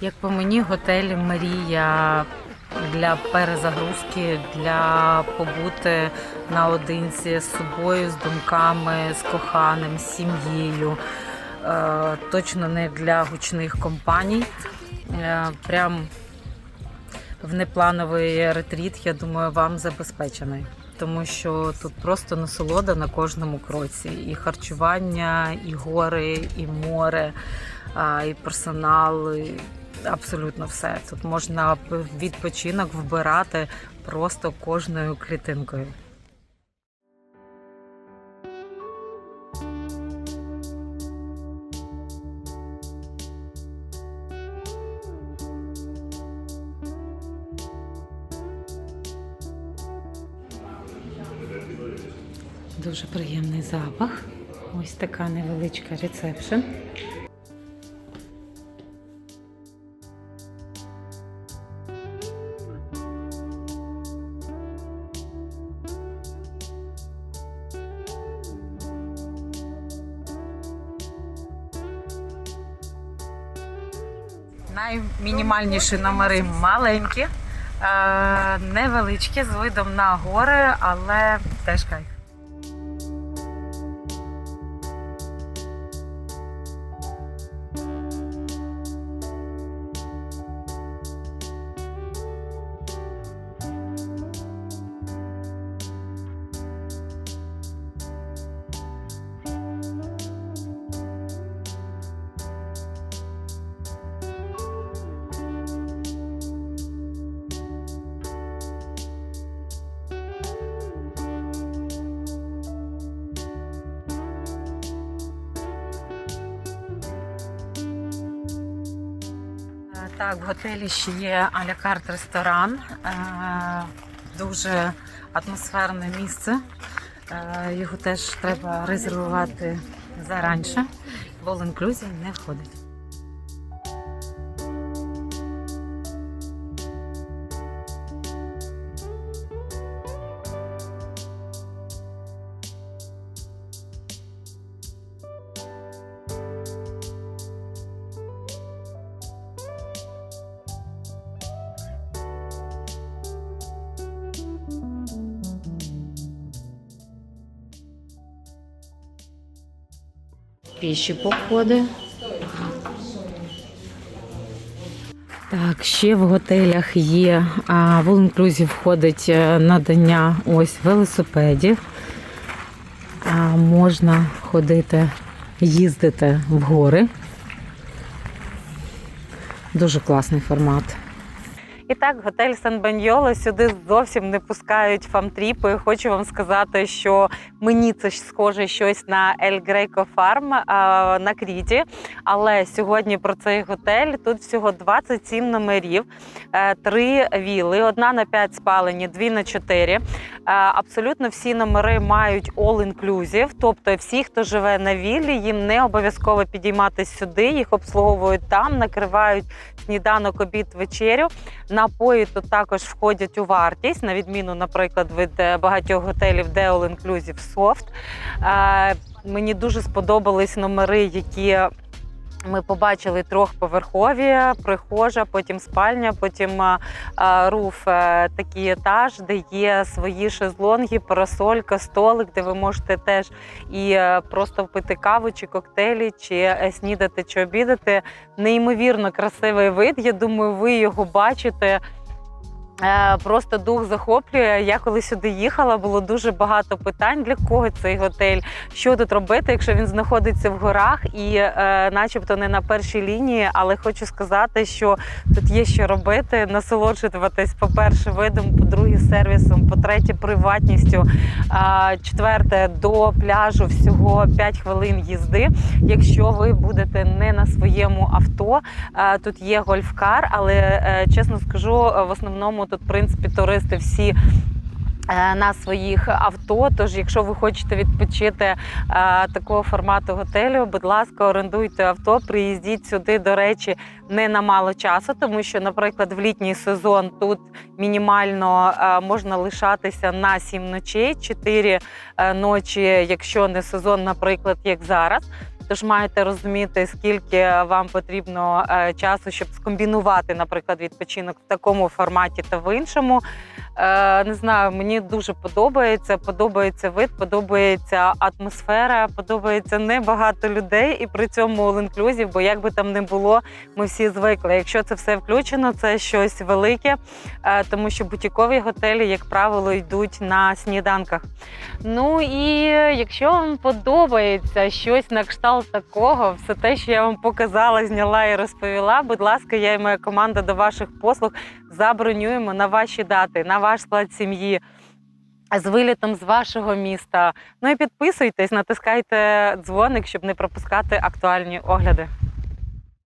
Як по мені, готель Марія для перезагрузки, для побути наодинці з собою, з думками, з коханим, з сім'єю. Е, Точно не для гучних компаній. Е, Прям в неплановий ретріт, я думаю, вам забезпечений. Тому що тут просто насолода на кожному кроці. І харчування, і гори, і море, і персонал. Абсолютно все. Тут можна відпочинок вбирати просто кожною клітинкою. Дуже приємний запах. Ось така невеличка рецепшн. Наймінімальніші номери маленькі, е, невеличкі, з видом на гори, але теж кайф. Так, в готелі ще є а-ля карт ресторан. Е, Дуже атмосферне місце. Е, Його теж треба резервувати заранше. В All Inclusive не входить. Піші походи. Так, ще в готелях є в Inclusive входить е, надання ось велосипедів. Можна ходити, їздити в гори. Дуже класний формат. І так, готель Сан Баньйоло сюди зовсім не пускають фамтріпи. Хочу вам сказати, що мені це схоже щось на Ель Грейко Фарм на Кріті. Але сьогодні про цей готель тут всього 27 номерів, е, три віли, одна на 5 спалені, дві на 4. Е, Абсолютно всі номери мають all-inclusive, тобто всі, хто живе на віллі, їм не обов'язково підійматись сюди. Їх обслуговують там, накривають сніданок, обід, вечерю. Напої тут також входять у вартість, на відміну, наприклад, від е, багатьох готелів, де All Inclusive Soft. Е, Мені дуже сподобались номери, які ми побачили трьохповерхові, прихожа, потім спальня, потім е, е, руф, е, такий етаж, де є свої шезлонги, парасолька, столик, де ви можете теж і просто впити каву чи коктейлі, чи снідати, чи обідати. Неймовірно красивий вид. Я думаю, ви його бачите. Е, Просто дух захоплює. Я коли сюди їхала, було дуже багато питань. Для кого цей готель? Що тут робити, якщо він знаходиться в горах і, е, начебто, не на першій лінії. Але хочу сказати, що тут є що робити, насолоджуватись, по-перше, видом, по-друге, сервісом, по-третє, приватністю. А, Четверте, до пляжу всього 5 хвилин їзди. Якщо ви будете не на своєму авто, Е, Тут є гольфкар, але е, чесно скажу, е, в основному тут, в принципі, туристи всі. е, На своїх авто, тож, якщо ви хочете відпочити е, такого формату готелю, будь ласка, орендуйте авто, приїздіть сюди. До речі, не на мало часу, тому що, наприклад, в літній сезон тут мінімально е, можна лишатися на 7 ночей, 4 е, ночі, якщо не сезон, наприклад, як зараз. Тож маєте розуміти, скільки вам потрібно е, часу, щоб скомбінувати, наприклад, відпочинок в такому форматі та в іншому. Е, Не знаю, мені дуже подобається. Подобається вид, подобається атмосфера, подобається небагато людей, і при цьому all-inclusive, бо як би там не було, ми всі звикли. Якщо це все включено, це щось велике, е, тому що бутікові готелі, як правило, йдуть на сніданках. Ну і якщо вам подобається щось на кшталт такого, все те, що я вам показала, зняла і розповіла, будь ласка, я і моя команда до ваших послуг забронюємо на ваші дати, на ваш склад сім'ї. З вилітом з вашого міста. Ну і підписуйтесь, натискайте дзвоник, щоб не пропускати актуальні огляди.